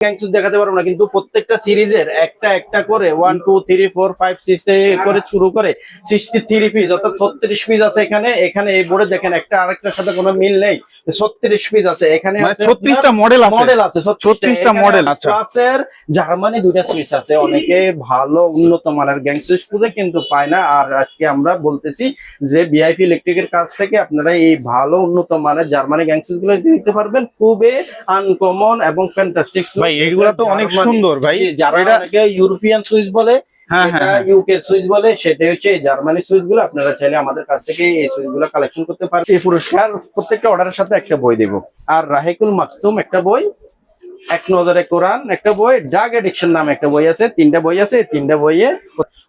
গ্যাংসুস দেখাতে পারব না কিন্তু প্রত্যেকটা সিরিজের একটা একটা করে one two three four five six করে শুরু করে সিক্সটি থ্রি পিস অর্থাৎ ছত্রিশ পিস আছে এখানে। এখানে এই বোর্ডে দেখেন একটা আরেকটার সাথে কোনো মিল নেই। ছত্রিশ পিস আছে। এখানে ছত্রিশটা মডেল মডেল আছে। 36টা model, আচ্ছা। ক্লাসের জার্মানি দুইটা সুইচ আছে। অনেকে ভালো উন্নত মানের গ্যাং সুইচ খুঁজে কিন্তু পায় না। আর আজকে আমরা বলতেছি যে বিআইপি ইলেকট্রিকের কাছ থেকে আপনারা এই ভালো উন্নত মানের জার্মানি গ্যাং সুইচগুলো নিতে পারবেন। খুবই আনকমন এবং ফ্যান্টাস্টিক ভাই এগুলো তো অনেক সুন্দর ভাই। যারা ইউরোপিয়ান সুইচ বলে হ্যাঁ হ্যাঁ হ্যাঁ। ইউকে সুইচ বলে সেটা হচ্ছে জার্মানি সুইচগুলো আপনারা চাইলে আমাদের কাছ থেকে এই সুইচগুলো কালেকশন করতে পারবেন এই পুরস্কার প্রত্যেকটা অর্ডারের সাথে একটা বই দেব। আর রাহেকুল মাকতুম একটা বই এক নজরে কোরআন একটা বই ড্রাগ এডিকশন নামে একটা বই আছে তিনটা বই আছে তিনটা বইয়ে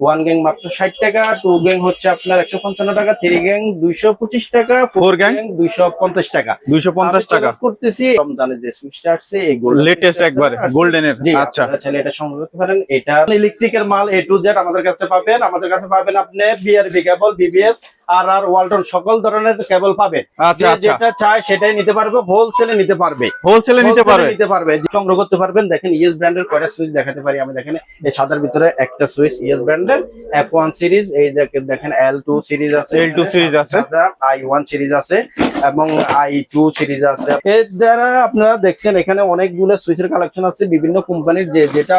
ওয়ান গ্যাং মাত্র ষাট টাকা টু গ্যাং হচ্ছে আপনার একশো পঞ্চান্ন টাকা থ্রি গ্যাং দুইশো পঁচিশ টাকা ফোর গ্যাং দুইশো পঞ্চাশ টাকা। দুইশো পঞ্চাশ টাকা। করতেছি রমজানের যে সুইচটা আসছে এই লেটেস্ট একবারে গোল্ডেনের জি আচ্ছা। চাইলে এটা সংগ্রহ করতে পারেন। এটা ইলেকট্রিকের মাল এ টু জেড আমাদের কাছে পাবেন। আমাদের কাছে পাবেন আপনি বিআরবি কেবল বিবিএস আর আর ওয়ালটন সকল ধরনের কেবল পাবেন আচ্ছা আচ্ছা। যেটা চায় সেটাই নিতে পারবে হোলসেলে নিতে পারবে। হোলসেলে নিতে পারবে? নিতে পারবে। সংগ্রহ করতে পারবেন দেখেন ইএস ব্র্যান্ডের কয়টা সুইচ দেখাতে পারি আমি দেখেন এই সাদার ভিতরে একটা সুইচ ইএস ব্র্যান্ডের এফ ওয়ান সিরিজ এই দেখেন দেখেন এল টু সিরিজ আছে L2 series আছে। আই ওয়ান সিরিজ আছে এবং আই টু সিরিজ আছে। এর দ্বারা আপনারা দেখছেন এখানে অনেকগুলো সুইচের কালেকশন আছে বিভিন্ন কোম্পানির যে যেটা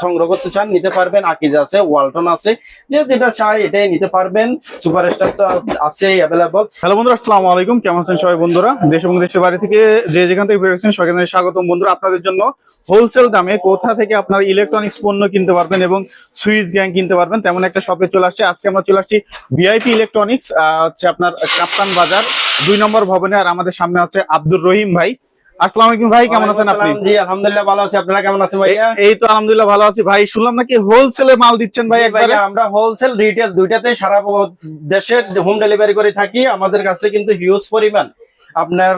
সংগ্রহ করতে চান, নিতে পারবেন। আকিজ আছে, ওয়ালটন আছে, যে যেটা চাই এটাই নিতে পারবেন। সুপার স্টার তো আছে অ্যাভেলেবল হ্যালো বন্ধুরা, আসসালামু আলাইকুম। কেমন আছেন সবাই বন্ধুরা? দেশ এবং দেশের বাড়ি থেকে যে যেখান থেকে বেরোচ্ছেন জানাই স্বাগতম। বন্ধুরা, আপনাদের জন্য হোলসেল দামে কোথা থেকে আপনারা ইলেকট্রনিক্স পণ্য কিনতে পারবেন এবং সুইচ গ্যাং কিনতে পারবেন, তেমন একটা শপে চলে আসছে। আজকে আমরা চলে আসছি ভিআইপি ইলেকট্রনিক্স হচ্ছে আপনার কাপ্তান বাজার, দুই নম্বর ভবনে। আর আমাদের সামনে আছে আব্দুর রহিম ভাই। আসসালামু আলাইকুম ভাই কেমন আছেন আপনি? জি আলহামদুলিল্লাহ ভালো আছি। আপনারা কেমন আছেন ভাইয়া? এই তো আলহামদুলিল্লাহ ভালো আছি ভাই। শুনলাম নাকি হোলসেলে মাল দিচ্ছেন ভাই একবারে? আমরা হোলসেল রিটেল দুইটাতে সারা দেশে হোম ডেলিভারি করে থাকি। আমাদের কাছে কিন্তু হিউজ পরিমাণ। আপনার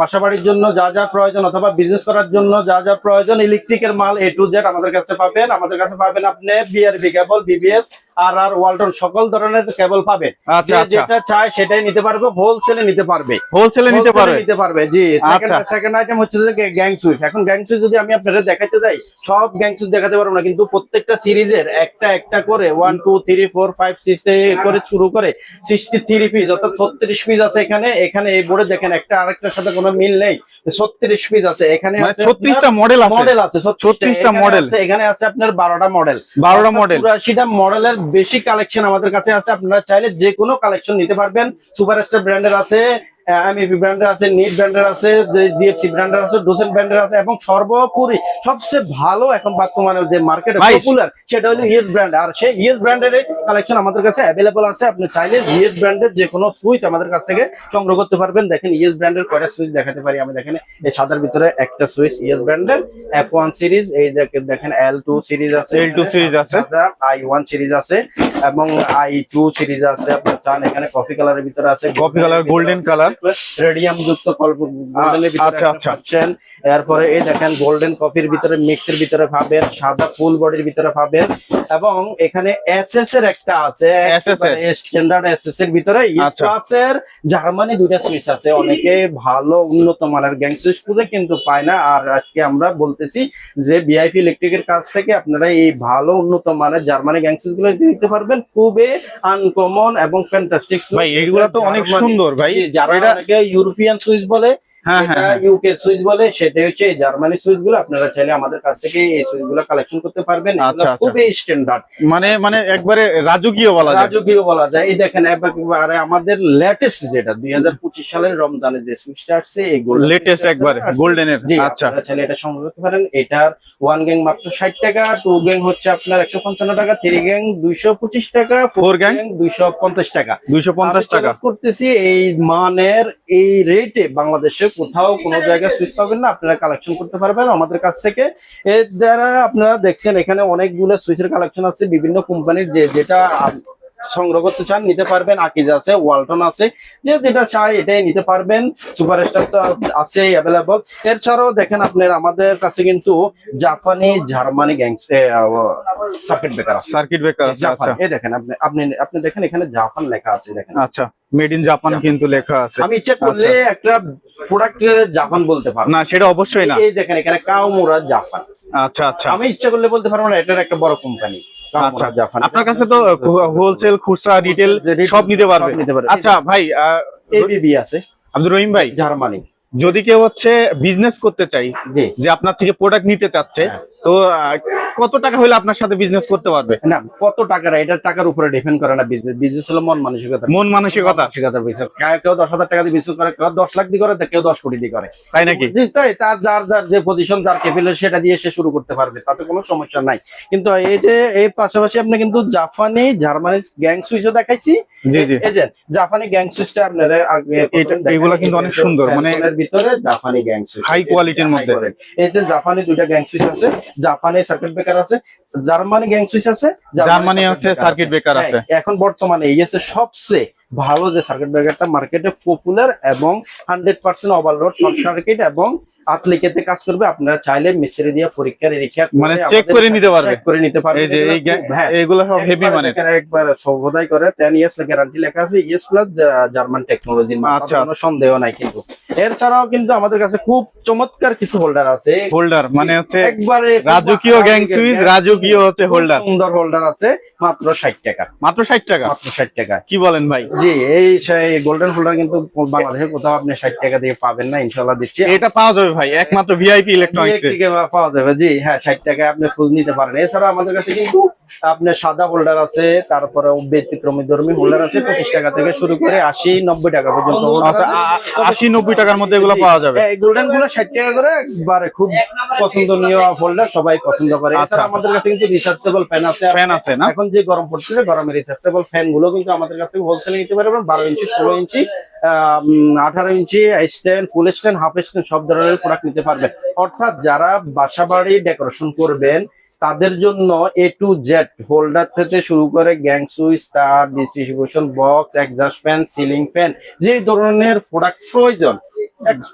বাসা বাড়ির জন্য যা যা প্রয়োজন অথবা বিজনেস করার জন্য যা যা প্রয়োজন ইলেকট্রিকের মাল এ টু জেড আমাদের কাছে পাবেন। আমাদের কাছে পাবেন আপনি বিআরবি কেবল বিবিএস আর আর ওয়ালটন সকল ধরনের কেবল পাবেন আচ্ছা আচ্ছা। যেটা চায় সেটাই নিতে পারবে হোলসেলে নিতে পারবে। হোলসেলে নিতে পারবে? নিতে পারবে জি। আচ্ছা। সেকেন্ড আইটেম হচ্ছে যে গ্যাং সুইচ এখন গ্যাং সুইচ যদি আমি আপনাদের দেখাতে যাই সব গ্যাং সুইচ দেখাতে পারব না কিন্তু প্রত্যেকটা সিরিজের একটা একটা করে one two three four five six করে শুরু করে সিক্সটি থ্রি পিস অর্থাৎ ছত্রিশ পিস আছে এখানে। এখানে এই বোর্ডে দেখেন একটা আরেকটার সাথে কোনো মিল নেই। ছত্রিশ পিস আছে। এখানে মানে ছত্রিশটা মডেল আছে। মডেল আছে 36টা model। এখানে আছে আপনার বারোটা মডেল 12টা model। চুরাশিটা মডেলের বেশি কালেকশন আমাদের কাছে আছে। আপনারা চাইলে যে কোনো কালেকশন নিতে পারবেন। সুপারস্টার ব্র্যান্ডের আছে এমইপি ব্র্যান্ডের আছে নিট ব্র্যান্ডের আছে জিএফসি ব্র্যান্ডের আছে ডোসেন ব্র্যান্ডের আছে এবং সর্বোপরি সবচেয়ে ভালো এখন বর্তমানে যে মার্কেটে পপুলার সেটা হলো ইএস ব্র্যান্ড আর সেই ইএস ব্র্যান্ডের কালেকশন আমাদের কাছে অ্যাভেলেবল আছে। আপনি চাইলে ইএস ব্র্যান্ডের যে কোনো সুইচ আমাদের কাছ থেকে সংগ্রহ করতে পারবেন। দেখেন ইএস ব্র্যান্ডের কয়টা সুইচ দেখাতে পারি আমি। দেখেন এই সাদার ভিতরে একটা সুইচ ইএস ব্র্যান্ডের এফ ওয়ান সিরিজ এই দেখেন এল টু সিরিজ আছে। L2 series আছে। আই ওয়ান সিরিজ আছে এবং আই টু সিরিজ আছে। আপনার চান এখানে কফি কালারের ভিতরে আছে। Coffee color, golden color। Radium যুক্ত আচ্ছা, আচ্ছা। পাচ্ছেন। এরপরে এই দেখেন গোল্ডেন কফির ভিতরে মিক্সের ভিতরে পাবেন সাদা ফুল বডির ভিতরে পাবেন। এবং এখানে এসএস এর একটা আছে। স্ট্যান্ডার্ড এসএস এর। ভিতরে। আচ্ছা। এর জার্মানি দুইটা সুইচ আছে। অনেকে ভালো উন্নত মানের গ্যাং সুইচ খুঁজে কিন্তু পায় না। আর আজকে আমরা বলতেছি যে বিআইপি ইলেকট্রিকের কাছ থেকে আপনারা এই ভালো উন্নত মানের জার্মানি গ্যাং সুইচগুলো নিতে পারবেন। খুবই আনকমন এবং ফ্যান্টাস্টিক ভাই এগুলা তো অনেক সুন্দর ভাই। যারা এটা ইউরোপিয়ান সুইচ বলে হ্যাঁ হ্যাঁ হ্যাঁ। ইউকে সুইচ বলে সেটা হচ্ছে জার্মানি সুইচগুলো। আপনারা চাইলে আমাদের কাছ থেকে এই সুইচগুলো কালেকশন করতে পারবেন। আচ্ছা, আচ্ছা। খুবই স্ট্যান্ডার্ড মানে মানে একবারে রাজকীয় বলা যায়। রাজকীয় বলা যায়। এই দেখেন এবারে আমাদের লেটেস্ট যেটা দুই হাজার পঁচিশ সালের রমজানে যে সুইচটা আসছে এই লেটেস্ট একবারে গোল্ডেনের জি আচ্ছা। চাইলে এটা সংগ্রহ করতে পারেন। এটার ওয়ান গ্যাং মাত্র ষাট টাকা টু গ্যাং হচ্ছে আপনার একশো পঞ্চান্ন টাকা থ্রি গ্যাং দুইশো পঁচিশ টাকা Four gang? দুইশো পঞ্চাশ টাকা। দুইশো পঞ্চাশ টাকা। করতেছি এই মানের এই রেটে বাংলাদেশে কোথাও কোনো জায়গায় সুইচ পাবেন না আপনারা কালেকশন করতে পারবেন। আমাদের কাছ থেকে এর দ্বারা আপনারা দেখছেন এখানে অনেকগুলো সুইচের কালেকশন আছে বিভিন্ন কোম্পানির যে যেটা সংগ্রহ করতে চান নিতে পারবেন। আকিজ আছে ওয়ালটন আছে যে যেটা চাই এটাই নিতে পারবেন। সুপারস্টার তো আছে অ্যাভেলেবল এছাড়াও দেখেন আপনার আমাদের কাছে কিন্তু জাপানি Germany gangs circuit breaker circuit breaker Japan. আচ্ছা। এই দেখেন আপনি আপনি আপনি দেখেন এখানে জাপান লেখা আছে দেখেন। আচ্ছা। মেড ইন জাপান কিন্তু লেখা আছে। আমি ইচ্ছা করলে একটা প্রোডাক্টের জাপান বলতে পারব না সেটা অবশ্যই না। এই দেখেন এখানে কাওমুরা জাপান। আচ্ছা আচ্ছা। আমি ইচ্ছা করলে বলতে পারব না এটার একটা বড় কোম্পানি আচ্ছা। আপনার কাছে তো হোলসেল খুচরা রিটেল সব নিতে পারবে। আচ্ছা ভাই এবিবি আছে। আব্দুর রহিম ভাই জার্মানি। যদি কেউ হচ্ছে বিজনেস করতে চাই যে আপনার থেকে প্রোডাক্ট নিতে চাচ্ছে হ্যাঁ। তো কত টাকা হলে আপনার সাথে বিজনেস করতে পারবে? না কত টাকার এটা টাকার উপরে ডিপেন্ড করে না বিজনেস বিজনেস হলো মন মানসিকতা। মন মানসিকতা। মানসিকতার বিষয় কেউ- দশ হাজার টাকা দিয়ে বিজনেস করে কেউ দশ লাখ দিয়ে করে কেউ দশ কোটি দিয়ে করে। তাই নাকি? তাই তার যার যার যে পজিশন যার ক্যাপিটাল সেটা দিয়ে সে শুরু করতে পারবে। তাতে কোনো সমস্যা নাই। কিন্তু এই যে এই পাশাপাশি আপনি কিন্তু জাপানি জার্মানি গ্যাং সুইচও দেখাইছি। জি জি। এই যে জাপানি গ্যাং সুইচটা আপনারা এগুলা কিন্তু অনেক সুন্দর, মানে এর ভিতরে জাপানি গ্যাং সুইচ high quality র মধ্যে। এই যে জাপানি দুইটা গ্যাং সুইচ আছে জাপানি সার্কিট ব্রেকার আছে জার্মানি গ্যাং সুইচ আছে জার্মানি আছে, সার্কিট হ্যাঁ, আছে। এখন বর্তমানে এই হচ্ছে সবচেয়ে ভালো যে সার্কিট ব্রেকারটা মার্কেটে পপুলার এবং hundred percent overload short circuit এবং আতলিকেতে কাজ করবে আপনারা চাইলে মিস্ত্রি দিয়ে পরীক্ষা নিরীক্ষা মানে চেক করে নিতে পারবে। করে নিতে পারবে এই যে হ্যাঁ এইগুলো সব হেভি মানে একবার সর্বদাই করে টেন ইয়ার্স গ্যারান্টি লেখা আছে ইএস প্লাস জার্মান টেকনোলজির আচ্ছা। কোনো সন্দেহ নাই কিন্তু এছাড়াও কিন্তু আমাদের কাছে খুব চমৎকার কিছু হোল্ডার আছে। হোল্ডার মানে হচ্ছে একবারে রাজকীয় গ্যাং সুইচ রাজকীয় হচ্ছে হোল্ডার সুন্দর হোল্ডার আছে মাত্র ষাট টাকা। মাত্র ষাট টাকা? মাত্র ষাট টাকা। কি বলেন ভাই? জি এই সেই গোল্ডেন হোল্ডার কিন্তু বাংলাদেশে কোথাও আপনি ষাট টাকা দিয়ে পাবেন না ইনশাল্লাহ দিচ্ছি। এটা পাওয়া যাবে ভাই একমাত্র ভিআইপি ইলেকট্রনিক্স ইলেকট্রিকে পাওয়া যাবে জি হ্যাঁ ষাট টাকায় আপনি খোঁজ নিতে পারেন। এছাড়া আমাদের কাছে কিন্তু আপনার সাদা হোল্ডার আছে তারপরে ব্যতিক্রমী ধর্মী হোল্ডার আছে পঁচিশ টাকা থেকে শুরু করে আশি নব্বই টাকা পর্যন্ত আচ্ছা আশি নব্বই টাকার মধ্যে এগুলো পাওয়া যাবে। গোল্ডেনগুলো ষাট টাকা করে একবারে খুব পছন্দনীয় হোল্ডার সবাই পছন্দ করে। আচ্ছা। আমাদের কাছে কিন্তু রিচার্জেবল ফ্যান আছে। ফ্যান আছে না? এখন যে গরম পড়তেছে গরমে রিচার্জেবল ফ্যানগুলো কিন্তু আমাদের কাছ থেকে হোলসেলে নিতে পারবেন। বারো ইঞ্চি ষোলো ইঞ্চি আঠারো inch stand full stand half stand সব ধরনের প্রোডাক্ট নিতে পারবেন। অর্থাৎ যারা বাসা বাড়ি ডেকোরেশন করবেন তাদের জন্য এ টু জেড হোল্ডার থেকে শুরু করে গ্যাং সুইচ তার distribution box exhaust fan ceiling fan যে ধরনের প্রোডাক্ট প্রয়োজন।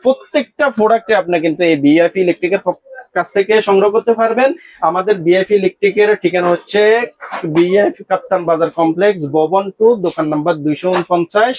প্রত্যেকটা প্রোডাক্টে আপনি কিন্তু এই বিআইপি ইলেকট্রিকের কাছ থেকে সংগ্রহ করতে পারবেন। আমাদের বিআইপি ইলেকট্রিকের ঠিকানা হচ্ছে বিআইপি কাপ্তান বাজার কমপ্লেক্স ভবন টু দোকান নাম্বার দুইশো উনপঞ্চাশ,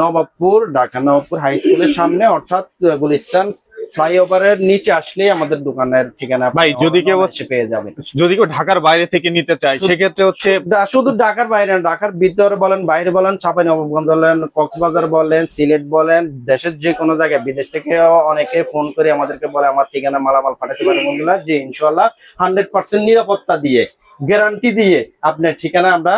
নবাবপুর, ঢাকা নবাবপুর হাই স্কুলের সামনে, অর্থাৎ গুলিস্তান ফ্লাইওভারের নিচে আসলে আমাদের দোকানের ঠিকানা ভাই, যদি কেউ হচ্ছে পেয়ে যাবেন। যদি কেউ ঢাকার বাইরে থেকে নিতে চায় সেক্ষেত্রে হচ্ছে শুধু ঢাকার বাইরে না, ঢাকার ভিতরে বলেন বাইরে বলেন চাপাই নবাবগঞ্জ বলেন কক্সবাজার বলেন সিলেট বলেন দেশের যে কোনো জায়গায় বিদেশ থেকেও অনেকে ফোন করে আমাদেরকে বলে আমার ঠিকানা মালামাল পাঠাতে পারে মহিলা যে ইনশাল্লাহ হান্ড্রেড পার্সেন্ট নিরাপত্তা দিয়ে গ্যারান্টি দিয়ে আপনার ঠিকানা আমরা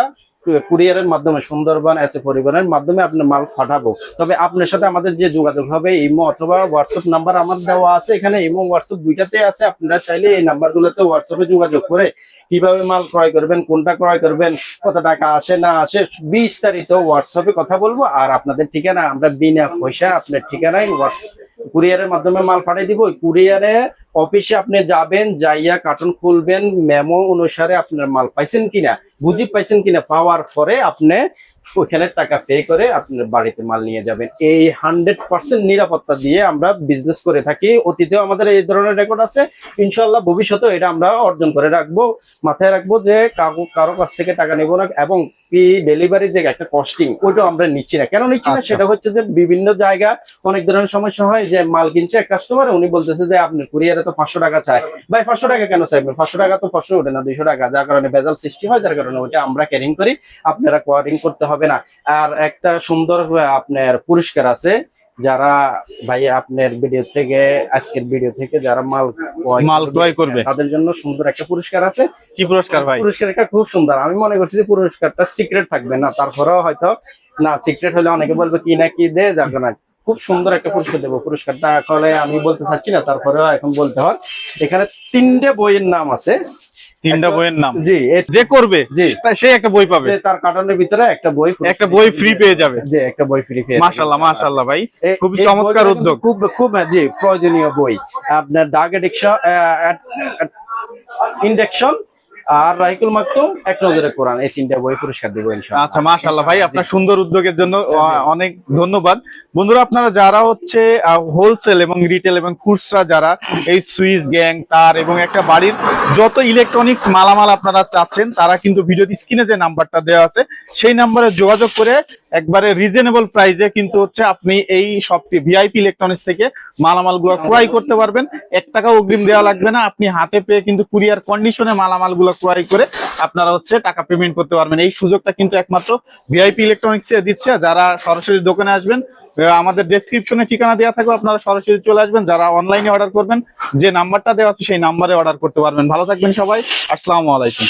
কুরিয়ারের মাধ্যমে, সুন্দরবন এত পরিবহনের মাধ্যমে আপনার মাল পাঠাবো। তবে আপনার সাথে আমাদের যে যোগাযোগ হবে, ইমো অথবা হোয়াটসঅ্যাপ নাম্বার আমার দেওয়া আছে। এখানে ইমো হোয়াটসঅ্যাপ দুইটাতে আছে। আপনারা চাইলে এই নাম্বারগুলোতে হোয়াটসঅ্যাপে যোগাযোগ করে কীভাবে মাল ক্রয় করবেন, কোনটা ক্রয় করবেন, কত টাকা আসে, না আসে, বিস্তারিত হোয়াটসঅ্যাপে কথা বলব। আর আপনাদের ঠিকানা, আমরা বিনা পয়সা আপনার ঠিকানায় হোয়াটসঅ্যাপ কুরিয়ারের মাধ্যমে মাল পাঠিয়ে দিব। কুরিয়ারে অফিসে আপনি যাবেন, যাইয়া কার্টুন খুলবেন মেমো অনুসারে আপনার মাল পাইছেন কিনা। বুঝি পাইছেন কিনা পাওয়ার পরে আপনি ওইখানে টাকা পে করে আপনার বাড়িতে মাল নিয়ে যাবেন। এই হান্ড্রেড পার্সেন্ট নিরাপত্তা দিয়ে আমরা বিজনেস করে থাকি। অতীতেও আমাদের এই ধরনের রেকর্ড আছে। ইনশাল্লাহ ভবিষ্যতেও এটা আমরা অর্জন করে রাখব। মাথায় রাখব যে কারও কারও কাছ থেকে টাকা নেব না এবং কি ডেলিভারি যে একটা কস্টিং ওইটাও আমরা নিচ্ছি না। কেন নিচ্ছি না? আচ্ছা। সেটা হচ্ছে যে বিভিন্ন জায়গা অনেক ধরনের সমস্যা হয় যে মাল কিনছে এক কাস্টমার উনি বলতেছে যে আপনার কুরিয়ারে তো পাঁচশো টাকা চায় ভাই পাঁচশো টাকা কেন চাইবেন? পাঁচশো টাকা তো প্রশ্ন ওঠে না দুইশো টাকা। যার কারণে ভেজাল সৃষ্টি হয় যার কারণে ওইটা আমরা ক্যারিং করি। আপনারা কোয়ারিং করতে হবে। না। আর একটা সুন্দর আপনার পুরস্কার আছে। যারা ভাই আপনার ভিডিও থেকে আজকের ভিডিও থেকে যারা মাল মাল ক্রয় করবে। তাদের জন্য সুন্দর একটা পুরস্কার আছে। কি পুরস্কার ভাই? পুরস্কারটা খুব সুন্দর। আমি মনে করছি যে পুরস্কারটা সিক্রেট থাকবে না। তারপরেও হয়তো না সিক্রেট হলে অনেকে বলবে কি না কি দে যাবে না খুব সুন্দর একটা পুরস্কার দেবো। পুরস্কারটা আসলে আমি বলতে চাচ্ছি না তারপরেও এখন বলতে হয়। এখানে তিনটে বইয়ের নাম আছে। তিনটা বইয়ের নাম জি যে করবে জি। সে একটা বই পাবে তার কার্টনের ভিতরে একটা বই একটা বই ফ্রি পেয়ে যাবে যে একটা বই ফ্রি পেয়ে যাবে। মাশাল্লাহ মাশাল্লাহ ভাই খুবই চমৎকার উদ্যোগ। খুব খুব জি প্রয়োজনীয় বই আপনার ডাক এডিকশন ইন্ডেকশন আর রাহিকুল মাকতুম এক নজরে কোরআন এই তিনটা বই পুরস্কার দেবো ইনশাআল্লাহ। আচ্ছা মাশাল্লাহ ভাই আপনার সুন্দর উদ্যোগের জন্য অনেক ধন্যবাদ। বন্ধুরা আপনারা যারা হচ্ছে হোলসেল এবং রিটেল এবং খুচরা যারা এই সুইচ গ্যাং তার এবং একটা বাড়ির যত ইলেকট্রনিক্স মালামাল আপনারা চাচ্ছেন তারা কিন্তু ভিডিও স্ক্রিনে যে নাম্বারটা দেওয়া আছে সেই নাম্বারে যোগাযোগ করে একবারে রিজনেবল প্রাইসে কিন্তু হচ্ছে আপনি এই শপটি ভিআইপি ইলেকট্রনিক্স থেকে মালামালগুলো ক্রয় করতে পারবেন। এক টাকা অগ্রিম দেওয়া লাগবে না। আপনি হাতে পেয়ে কিন্তু কুরিয়ার কন্ডিশনে মালামালগুলো ক্রয় করে আপনারা হচ্ছে টাকা পেমেন্ট করতে পারবেন। এই সুযোগটা কিন্তু একমাত্র ভিআইপি ইলেকট্রনিক্স এ দিচ্ছে। যারা সরাসরি দোকানে আসবেন আমাদের ডেসক্রিপশনে ঠিকানা দেওয়া থাকবে। আপনারা সরাসরি চলে আসবেন। যারা অনলাইনে অর্ডার করবেন, যে নাম্বারটা দেওয়া আছে, সেই নাম্বারে অর্ডার করতে পারবেন। ভালো থাকবেন সবাই। আসসালামু আলাইকুম।